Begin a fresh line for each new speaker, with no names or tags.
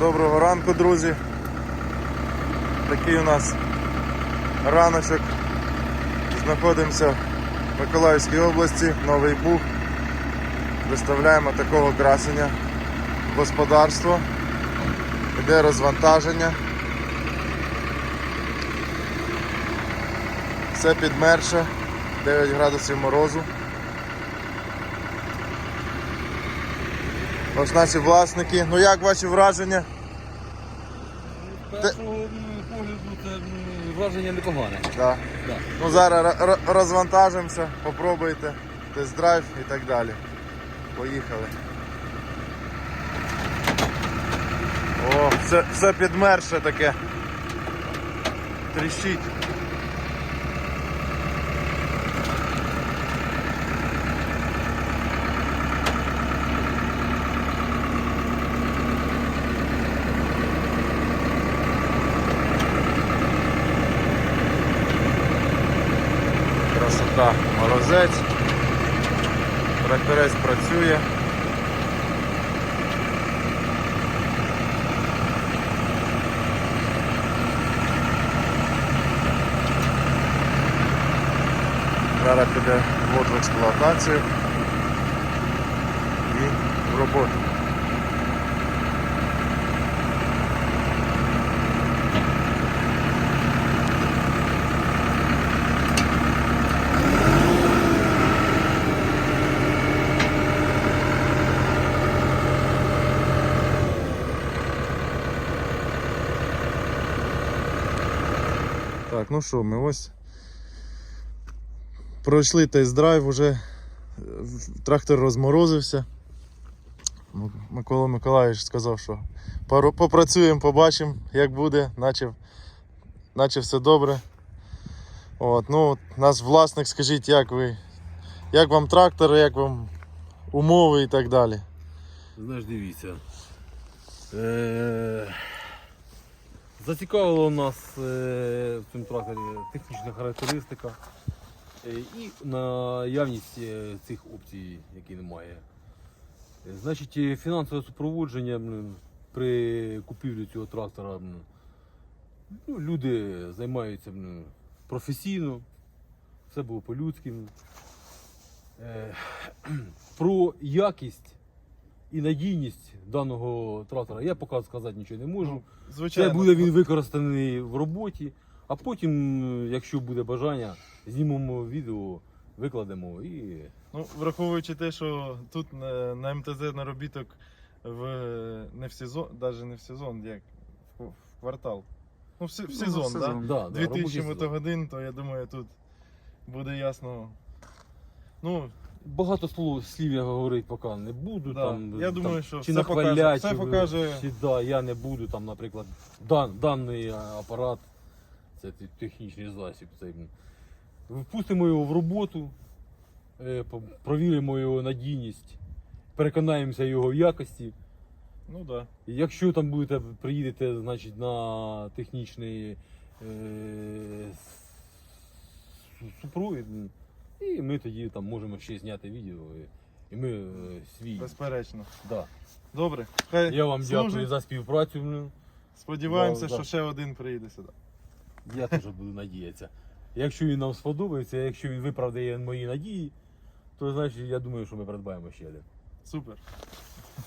Доброго ранку, друзі. Такий у нас раночок. Знаходимося в Миколаївській області, Новий Буг. Виставляємо такого красення в господарство. Іде розвантаження. Все підмерше, 9 градусів морозу. Ось наші власники. Ну як ваші враження?
З першого погляду це враження непогане.
Да.
Да.
Ну зараз ро- ро- розвантажимося, попробуйте, тест-драйв і так далі. Поїхали. О, все, все підмерше таке. Тріщить. Красота, морозець. Тракторець працює. Зараз піде ввод в експлуатацію і в роботу. Так, ну що, ми ось пройшли тест-драйв, уже е, трактор розморозився. Микола Миколаївич сказав, що попрацюємо, побачимо, як буде, наче, наче все добре. От, ну, нас власник, скажіть, як ви, як вам трактор, як вам умови і так далі.
Знаєш, дивіться. Е- Зацікавило нас е, в цьому тракторі технічна характеристика е, і наявність е, цих опцій, які немає. Значить, фінансове супроводження при купівлі цього трактора. Ну, люди займаються професійно, все було по-людськи. Про якість і надійність даного трактора я поки сказати нічого не можу. Звичайно. Це буде він використаний в роботі, а потім, якщо буде бажання, знімемо відео, викладемо і.
Ну, враховуючи те, що тут на, на МТЗ наробіток в не в сезон, навіть не в сезон, як в, в квартал. Ну, в, в сезон,
в
так?
сезон.
Да, да,
2000
робочий
мотогодин, то я думаю, тут буде ясно. Ну,
Багато слов, слів я говорити поки не буду.
Да,
Там,
я
там,
думаю, що
чи
все покаже,
нахвалять,
все
чи,
покаже.
Чи, да, я не буду, там, наприклад, дан, даний апарат, це технічний засіб. Це, впустимо його в роботу, е, провіримо його надійність, переконаємося його в якості.
ну. Да.
Якщо там будете, приїдете значить, на технічний е, супровід, і ми тоді там можемо ще зняти відео. І, і ми е, свій.
Безперечно.
Да.
Добре. Хай
Я вам
служить.
дякую за співпрацю. ну.
Сподіваємося,
Да, да.
що ще один приїде сюди.
Я теж буду надіятися. Якщо він нам сподобається, якщо він виправдає мої надії, то значить я думаю, що ми придбаємо ще один.
Супер.